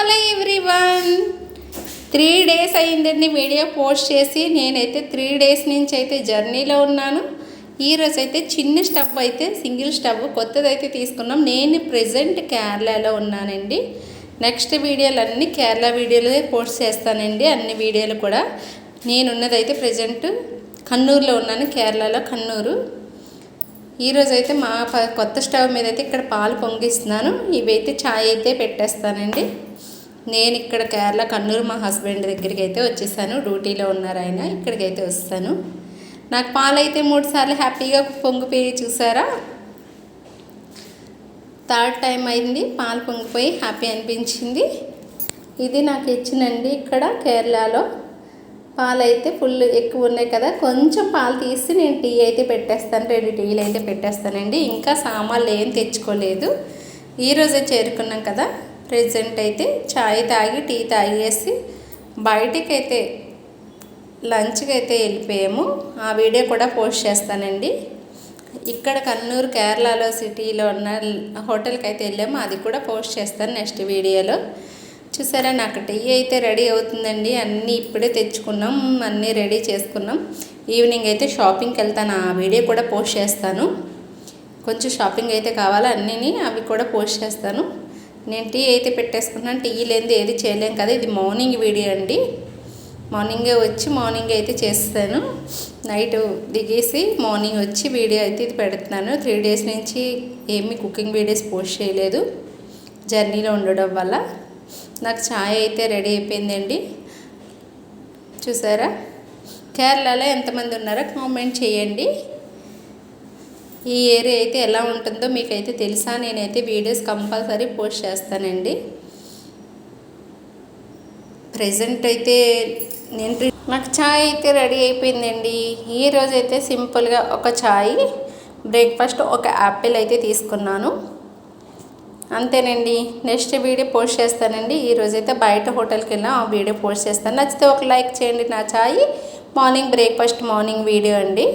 Hello everyone three days అయిందండి video post చేసి. నేనైతే త్రీ డేస్ నుంచి అయితే జర్నీలో ఉన్నాను. ఈరోజు అయితే చిన్న స్టవ్ అయితే సింగిల్ స్టవ్ కొత్తది అయితే తీసుకున్నాం. నేను ప్రజెంట్ కేరళలో ఉన్నానండి. నెక్స్ట్ వీడియోలు అన్నీ కేరళ వీడియోలు పోస్ట్ చేస్తానండి. అన్ని వీడియోలు కూడా నేనున్నదైతే ప్రజెంట్ కన్నూరులో ఉన్నాను. కేరళలో కన్నూరు. ఈరోజు అయితే మా కొత్త స్టవ్ మీద అయితే ఇక్కడ పాలు పొంగిస్తున్నాను. ఇవైతే ఛాయ్ అయితే పెట్టేస్తానండి. నేను ఇక్కడ కేరళ కన్నూరు మా హస్బెండ్ దగ్గరికి అయితే వచ్చేసాను. డ్యూటీలో ఉన్నారు ఆయన ఇక్కడికి అయితే వస్తాను. నాకు పాలైతే మూడు సార్లు హ్యాపీగా పొంగిపోయి చూసారా? థర్డ్ టైం అయింది పాలు పొంగిపోయి హ్యాపీ అనిపించింది. ఇది నాకు ఇచ్చినండి ఇక్కడ కేరళలో. పాలు అయితే ఫుల్ ఎక్కువ ఉన్నాయి కదా కొంచెం పాలు తీసి నేను టీ అయితే పెట్టేస్తాను రెండు టీలు అయితే పెట్టేస్తానండి. ఇంకా సామాన్లు ఏం తెచ్చుకోలేదు. ఈరోజే చేరుకున్నాం కదా. ప్రజెంట్ అయితే చాయ్ తాగి టీ తాగేసి బయటికైతే లంచ్కి అయితే వెళ్ళిపోయాము. ఆ వీడియో కూడా పోస్ట్ చేస్తానండి. ఇక్కడ కన్నూరు కేరళలో సిటీలో ఉన్న హోటల్కి అయితే వెళ్ళాము. అది కూడా పోస్ట్ చేస్తాను నెక్స్ట్ వీడియోలో. చూసారా నాకు టీ అయితే రెడీ అవుతుందండి. అన్నీ ఇప్పుడే తెచ్చుకున్నాం అన్నీ రెడీ చేసుకున్నాం. ఈవినింగ్ అయితే షాపింగ్కి వెళ్తాను. ఆ వీడియో కూడా పోస్ట్ చేస్తాను. కొంచెం షాపింగ్ అయితే కావాలా అన్నీ అవి కూడా పోస్ట్ చేస్తాను. నేను టీ అయితే పెట్టేసుకున్నాను. టీ లేనిది ఏది చేయలేం కదా ఇది మార్నింగ్ వీడియో అండి. మార్నింగే వచ్చి మార్నింగ్ అయితే చేస్తాను. నైట్ దిగేసి మార్నింగ్ వచ్చి వీడియో అయితే ఇది పెడుతున్నాను. త్రీ డేస్ నుంచి ఏమీ కుకింగ్ వీడియోస్ పోస్ట్ చేయలేదు. జర్నీలో ఉండడం వల్ల. నాకు ఛాయ్ అయితే రెడీ అయిపోయిందండి. చూసారా? కేరళలో ఎంతమంది ఉన్నారో కామెంట్ చేయండి. ఈ ఏరియా అయితే ఎలా ఉంటుందో మీకైతే తెలుసా? నేనైతే వీడియోస్ కంపల్సరీ పోస్ట్ చేస్తానండి. ప్రజెంట్ అయితే నేను నాకు ఛాయ్ అయితే రెడీ అయిపోయిందండి. ఈ అయితే సింపుల్గా ఒక ఛాయ్ బ్రేక్ఫాస్ట్ ఒక యాపిల్ అయితే తీసుకున్నాను. అంతేనండి. నెక్స్ట్ వీడియో పోస్ట్ చేస్తానండి. ఈ రోజైతే బయట హోటల్కి వెళ్ళాం ఆ వీడియో పోస్ట్ చేస్తాను. నచ్చితే ఒక లైక్ చేయండి నా ఛాయ్ మార్నింగ్ బ్రేక్ఫాస్ట్ మార్నింగ్ వీడియో అండి.